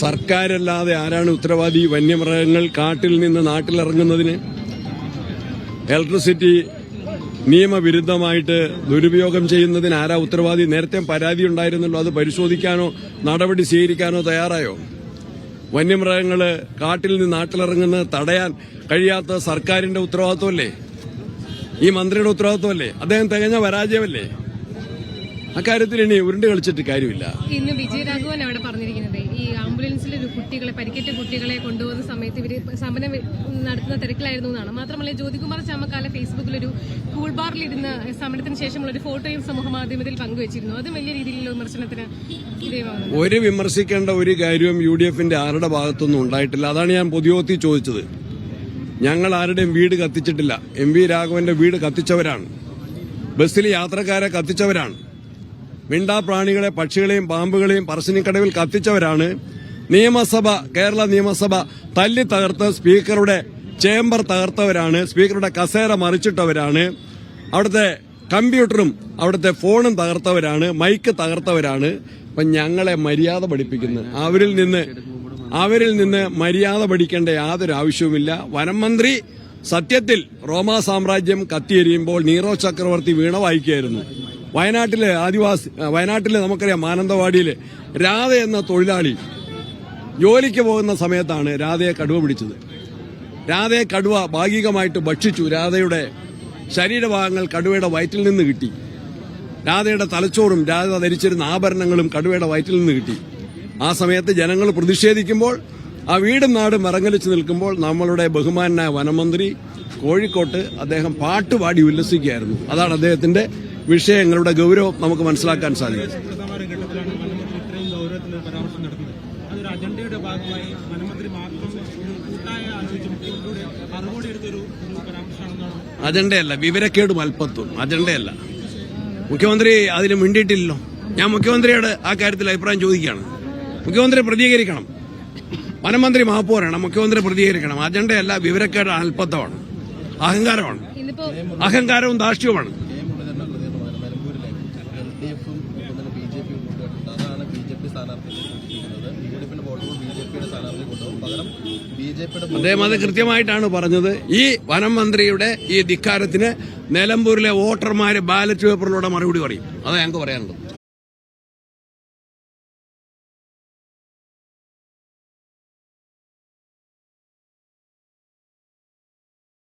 സർക്കാരല്ലാതെ ആരാണ് ഉത്തരവാദി വന്യമൃഗങ്ങൾ കാട്ടിൽ നിന്ന് നാട്ടിലിറങ്ങുന്നതിന്? ഇലക്ട്രിസിറ്റി നിയമവിരുദ്ധമായിട്ട് ദുരുപയോഗം ചെയ്യുന്നതിന് ആരാ ഉത്തരവാദി? നേരത്തെ പരാതി ഉണ്ടായിരുന്നല്ലോ. അത് പരിശോധിക്കാനോ നടപടി സ്വീകരിക്കാനോ തയ്യാറായോ? വന്യമൃഗങ്ങൾ കാട്ടിൽ നിന്ന് നാട്ടിലിറങ്ങുന്നത് തടയാൻ കഴിയാത്ത സർക്കാരിന്റെ ഉത്തരവാദിത്വമല്ലേ? ഈ മന്ത്രിയുടെ ഉത്തരവാദിത്വമല്ലേ? അദ്ദേഹം തികഞ്ഞ പരാജയമല്ലേ? അക്കാര്യത്തിൽ ഇനി ഉരുണ്ട് കളിച്ചിട്ട് കാര്യമില്ല. ഇന്ന് വിജയരാഘവൻ അവിടെ പറഞ്ഞിരിക്കുന്നത് ഈ ആംബുലൻസിൽ കുട്ടികളെ പരിക്കേറ്റ കുട്ടികളെ കൊണ്ടുപോകുന്ന സമയത്ത് ഇവർ സമരം നടത്തുന്ന തിരക്കിലായിരുന്നു എന്നാണ്. മാത്രമല്ല ജ്യോതികുമാർ ചാമക്കാല ഫേസ്ബുക്കിൽ ഒരു കൂൾ ബാറിൽ ഇരുന്ന സമരത്തിന് ശേഷമുള്ള ഒരു ഫോട്ടോയും സമൂഹ മാധ്യമത്തിൽ പങ്കുവച്ചിരുന്നു. അത് വലിയ രീതിയിലുള്ള വിമർശനത്തിന് ഒരു വിമർശിക്കേണ്ട ഒരു കാര്യവും യു ഡി എഫിന്റെ ആരുടെ ഭാഗത്തൊന്നും ഉണ്ടായിട്ടില്ല. അതാണ് ഞാൻ പൊതുയോഗത്തിൽ ചോദിച്ചത്. ഞങ്ങൾ ആരുടെയും വീട് കത്തിച്ചിട്ടില്ല. എം വി രാഘവന്റെ വീട് കത്തിച്ചവരാണ്. ബസ്സിൽ യാത്രക്കാരെ കത്തിച്ചവരാണ്. മിണ്ടാപ്രാണികളെ പക്ഷികളെയും പാമ്പുകളെയും പറശ്ശിനിക്കടവിൽ കത്തിച്ചവരാണ് നിയമസഭ കേരള നിയമസഭ തല്ലി തകർത്ത് സ്പീക്കറുടെ ചേംബർ തകർത്തവരാണ് സ്പീക്കറുടെ കസേര മറിച്ചിട്ടവരാണ് അവിടുത്തെ കമ്പ്യൂട്ടറും അവിടുത്തെ ഫോണും തകർത്തവരാണ് മൈക്ക് തകർത്തവരാണ്. അപ്പൊ ഞങ്ങളെ മര്യാദ പഠിപ്പിക്കുന്നത് അവരിൽ നിന്ന് അവരിൽ നിന്ന് മര്യാദ പഠിക്കേണ്ട യാതൊരു ആവശ്യവുമില്ല. വനം മന്ത്രി സത്യത്തിൽ റോമാ സാമ്രാജ്യം കത്തിയെരിയുമ്പോൾ നീറോ ചക്രവർത്തി വീണ വായിക്കുകയായിരുന്നു. വയനാട്ടിലെ ആദിവാസി വയനാട്ടിലെ നമുക്കറിയാം മാനന്തവാടിയിലെ രാധ എന്ന തൊഴിലാളി ജോലിക്ക് പോകുന്ന സമയത്താണ് രാധയെ കടുവ പിടിച്ചത്. രാധയെ കടുവ ഭാഗികമായിട്ട് ഭക്ഷിച്ചു. രാധയുടെ ശരീരഭാഗങ്ങൾ കടുവയുടെ വയറ്റിൽ നിന്ന് കിട്ടി. രാധയുടെ തലച്ചോറും രാധ ധരിച്ചിരുന്ന ആഭരണങ്ങളും കടുവയുടെ വയറ്റിൽ നിന്ന് കിട്ടി. ആ സമയത്ത് ജനങ്ങൾ പ്രതിഷേധിക്കുമ്പോൾ ആ വീടും നാടും ഇറങ്ങലിച്ചു നിൽക്കുമ്പോൾ നമ്മളുടെ ബഹുമാനായ വനമന്ത്രി കോഴിക്കോട്ട് അദ്ദേഹം പാട്ടുപാടി ഉല്ലസിക്കുകയായിരുന്നു. അതാണ് അദ്ദേഹത്തിന്റെ വിഷയങ്ങളുടെ ഗൗരവം നമുക്ക് മനസ്സിലാക്കാൻ സാധിക്കും. അജണ്ടയല്ല വിവരക്കേടും അല്പത്വം അജണ്ടയല്ല. മുഖ്യമന്ത്രി അതിന് മിണ്ടിയിട്ടില്ലല്ലോ. ഞാൻ മുഖ്യമന്ത്രിയോട് ആ കാര്യത്തിൽ അഭിപ്രായം ചോദിക്കുകയാണ്. മുഖ്യമന്ത്രി പ്രതികരിക്കണം. വനമന്ത്രി മാപ്പ് പറയണം. മുഖ്യമന്ത്രി പ്രതികരിക്കണം. അജണ്ടയല്ല വിവരക്കേട് അല്പത്വമാണ്. അഹങ്കാരമാണ്. ഇന്നിപ്പോ അഹങ്കാരവും ധാർഷ്ട്യവുമാണ് നിലമ്പൂരിലെ എൽ ഡി എഫും ഒപ്പം തന്നെ ബി ജെ പിയും കൂട്ടുകെട്ടുണ്ട് അതാണ് ബി ജെ പി സ്ഥാനാർത്ഥി സൂചിപ്പിക്കുന്നത് യു ഡി എഫിന്റെ വോട്ടുകൾ ബി ജെ പിയുടെ സ്ഥാനാർത്ഥി കൊണ്ടുപോകും. പകരം ബി ജെ പിയുടെ അദ്ദേഹം അത് കൃത്യമായിട്ടാണ് പറഞ്ഞത്. ഈ വനം മന്ത്രിയുടെ ഈ ധിക്കാരത്തിന് നിലമ്പൂരിലെ വോട്ടർമാര് ബാലറ്റ് പേപ്പറിലൂടെ മറുപടി പറയും. അതാ ഞങ്ങൾക്ക് പറയാനുള്ളത്.